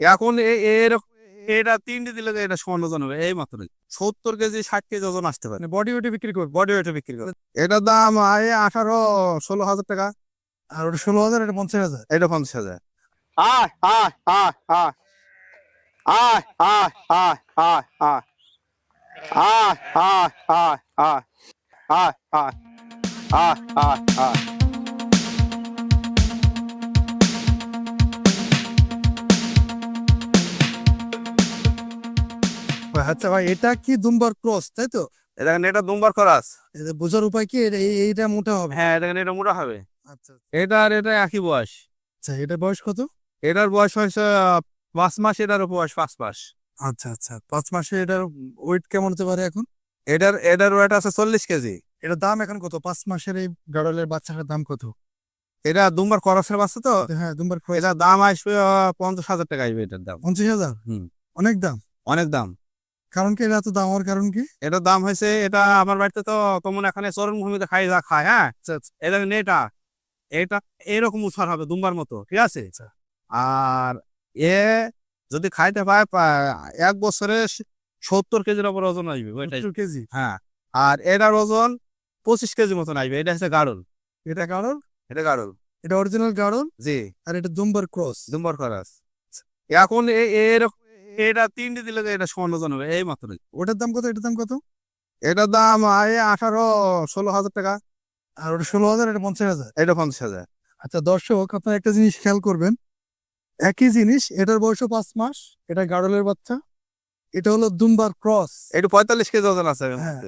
এখন এটা তিনটে দিলে এটা সমান ওজন হবে এই মাত্র সত্তর কেজি ষাট কেজি ওজন আসতে পারে বডি ওয়েটে বিক্রি করবে বডি ওয়েটে বিক্রি করে এটার দাম আয় আঠারো ষোলো হাজার টাকা আর ওটা ষোলো হাজার এটা পঞ্চাশ হাজার এটা পঞ্চাশ হাজার আয় আয় আয় আয় আয় আয় আয় আয় আয় আয় আয় আয় আয় আয় আয় আয় আয় আচ্ছা ভাই এটা কি দুম্বার ক্রস তাই তো? এটা এটা দুম্বার খরাস। এটা বোঝার উপায় কি? এইটা মোটা হবে। হ্যাঁ এটা এটা মোটা হবে। আচ্ছা এটা আর এটা একই বয়স। আচ্ছা এটা বয়স কত? এটার বয়স হয়েছে পাঁচ মাস এটারও বয়স পাঁচ মাস। আচ্ছা আচ্ছা। পাঁচ মাসে এটার ওয়েট কেমন হতে পারে এখন? এটার এটার ওয়েট আছে চল্লিশ কেজি। এটার দাম এখন কত? পাঁচ মাসের এই গাড়লের বাচ্চাটার দাম কত? এটা দুম্বার করসের বাচ্চা তো? হ্যাঁ দুম্বার ক্রস এটার দাম আসবে পঞ্চাশ হাজার টাকা আসবে এটার দাম। পঞ্চাশ হাজার? হুম। অনেক দাম? অনেক দাম। কারণ কি? এটা এত দাম হওয়ার কারণ কি? এটার দাম হয়েছে এটা আমার বাড়িতে তো তেমন এখানে চরণ ভূমিতে খাই যা খায় হ্যাঁ? আচ্ছা আচ্ছা। এটা কিন্তু এটা এরকম উৎসার হবে দুম্বার মতো ঠিক আছে? আচ্ছা। আর এ যদি খাইতে পায় এক বছরে সত্তর কেজির ওপর ওজন আসবে কেজি? হ্যাঁ। আর এটার ওজন পঁচিশ কেজি মতন আসবে এটা হচ্ছে গাড়ল এটা গাড়ল এটা গাড়ল এটা অরিজিনাল গাড়ল জি। আর এটা দুম্বার ক্রস? দুম্বার খরাস এখন এ- এরকম এটা তিনটে দিলে এটা সমান ওজন হবে এই মাত্র। ওটার দাম কত? এটার দাম কত? এটার দাম আয় আঠারো ষোলো হাজার টাকা। আর ওটা ষোলো হাজার এটা পঞ্চাশ হাজার? এটা পঞ্চাশ হাজার। আচ্ছা দর্শক আপনার একটা জিনিস খেয়াল করবেন। একই জিনিস এটার বয়সও পাঁচ মাস এটা গাড়লের বাচ্চা। এটা হলো দুম্বার ক্রস। এটা পঁয়তাল্লিশ কেজি ওজন আছে হ্যাঁ।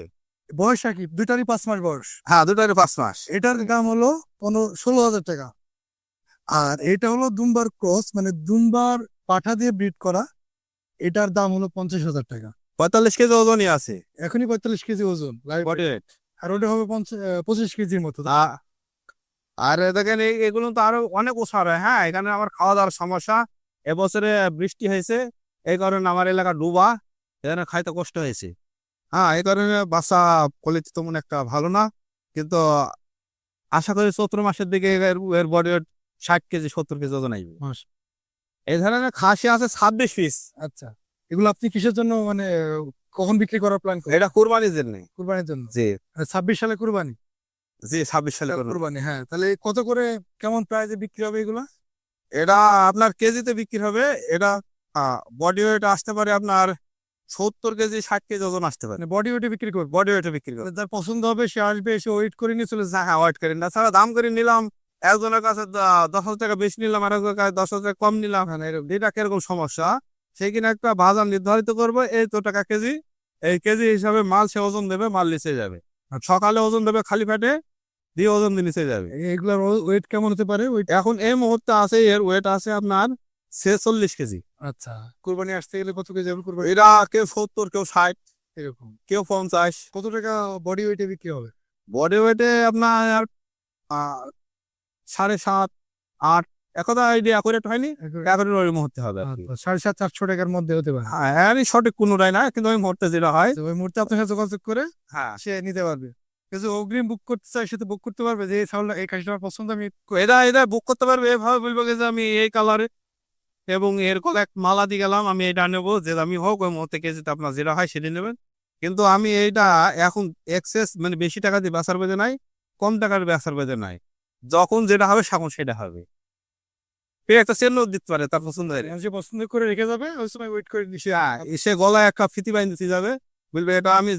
বয়স একই দুইটারই পাঁচ মাস বয়স। হ্যাঁ দুটারই পাঁচ মাস। এটার দাম হলো পনেরো ষোলো হাজার টাকা। আর এটা হলো দুম্বার ক্রস মানে দুম্বার পাঠা দিয়ে ব্রিড করা। এটার দাম হলো পঞ্চাশ হাজার টাকা। পঁয়তাল্লিশ কেজি ওজনই আছে। এখনই পঁয়তাল্লিশ কেজি ওজন। আর ওটা হবে পঁচিশ কেজির মতো। আর দেখেন এগুলো তো আরও অনেক ওষার হয়। হ্যাঁ এখানে আমার খাওয়া দাওয়ার সমস্যা। এবছরে বৃষ্টি হয়েছে এই কারণে আমার এলাকা ডুবা। এখানে খাইতে কষ্ট হয়েছে। হ্যাঁ এই কারণে বাচ্চা কোয়ালিটি তেমন একটা ভালো না। কিন্তু আশা করি চৈত্র মাসের দিকে এর বডি ষাট কেজি সত্তর কেজি ওজন আসবে। এই ধরনের খাসি আছে ছাব্বিশ পিস আচ্ছা এগুলো আপনি কিসের জন্য মানে কখন বিক্রি করার প্ল্যান করেন? এটা কুরবানির জন্য। কুরবানির জন্য? জি। ছাব্বিশ সালে কুরবানি? জি ছাব্বিশ সালে করব। কুরবানি। হ্যাঁ তাহলে কত করে কেমন প্রাইসে বিক্রি হবে এগুলো? এটা আপনার কেজিতে বিক্রি হবে এটা বডি ওয়েট আসতে পারে আপনার সত্তর কেজি ষাট কেজি ওজন আসতে পারে। মানে বডি ওয়েটে বিক্রি করবে? বডি ওয়েটে বিক্রি করবে। যার পছন্দ হবে সে আসবে এসে ওয়েট করে নিয়ে চলে যাবে। হ্যাঁ ওয়েট করি না ছাড়া দাম করে নিলাম একজনের কাছে দশ হাজার টাকা বেশি নিলাম আর একজনের কাছে দশ হাজার টাকা কম নিলাম হ্যাঁ এরকম। এটা কীরকম সমস্যা। সেই কিনা একটা বাজার নির্ধারিত করবে এই তো টাকা কেজি এই কেজি হিসাবে মাল সে ওজন দেবে মাল নিচে যাবে। আর সকালে ওজন দেবে খালি পেটে দিয়ে ওজন দিয়ে নিচে যাবে। এগুলার ওয়েট কেমন হতে পারে? এখন এই মুহূর্তে আছে এর ওয়েট আছে আপনার ছেচল্লিশ কেজি। আচ্ছা কুরবানি আসতে গেলে কত কেজি হবে কুরবানি? এরা কেউ সত্তর কেউ ষাট এরকম। কেউ পঞ্চাশ। কত টাকা বডি ওয়েটে বিক্রি হবে? বডি ওয়েটে আপনার সাড়ে সাত আট একদা আইডিয়া করে হয়নি এখন ওই মুহূর্তে হবে। আচ্ছা, সাড়ে সাত চারশো টাকার মধ্যে হতে পারে। হ্যাঁ আমি সঠিক কোনোটাই না কিন্তু ওই মুহূর্তে যেটা হয় ওই মুহূর্তে আপনার সাথে যোগাযোগ করে হ্যাঁ। সে নিতে পারবে। কিন্তু অগ্রিম বুক করতে চাই সে তো বুক করতে পারবে যে এই চাউলটা এই আমার পছন্দ আমি এরা এরা বুক করতে পারবে এভাবে বলব যে আমি এই কালারে এবং এর কল এক মালা দিয়ে গেলাম আমি এটা নেব যে আমি হোক ওই মুহূর্তে কেজিতে আপনার যেটা হয় সেটা নেবেন। কিন্তু আমি এইটা এখন এক্সেস মানে বেশি টাকা দিয়ে বেচার বেঁধে নাই কম টাকার বেচার বেঁধে নাই। যখন যেটা হবে তখন সেটা হবে। সে একটা চেনও দিতে পারে তার পছন্দ হয় যে পছন্দ করে রেখে যাবে ওই সময় ওয়েট করে নিশে সে গলায় একটা ফিতি বাইন দিতে যাবে। বলবে এটা আমি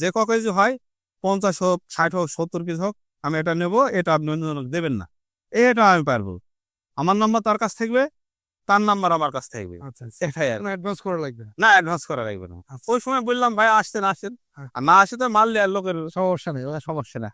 যে ক কেজি হয় পঞ্চাশ হোক ষাট হোক সত্তর কেজি হোক আমি এটা নেব এটা আপনি অন্য দেবেন না। এটা আমি পারব। আমার নাম্বার তার কাছ থাকবে তার নাম্বার আমার কাছ থাকবে। আচ্ছা এটাই আর অ্যাডভান্স করা লাগবে না। অ্যাডভান্স করা লাগবে না। ওই সময় বললাম ভাই আসতেন আসেন হ্যাঁ। আর না আসে তো মারলে আর লোকের সমস্যা নেই সমস্যা না।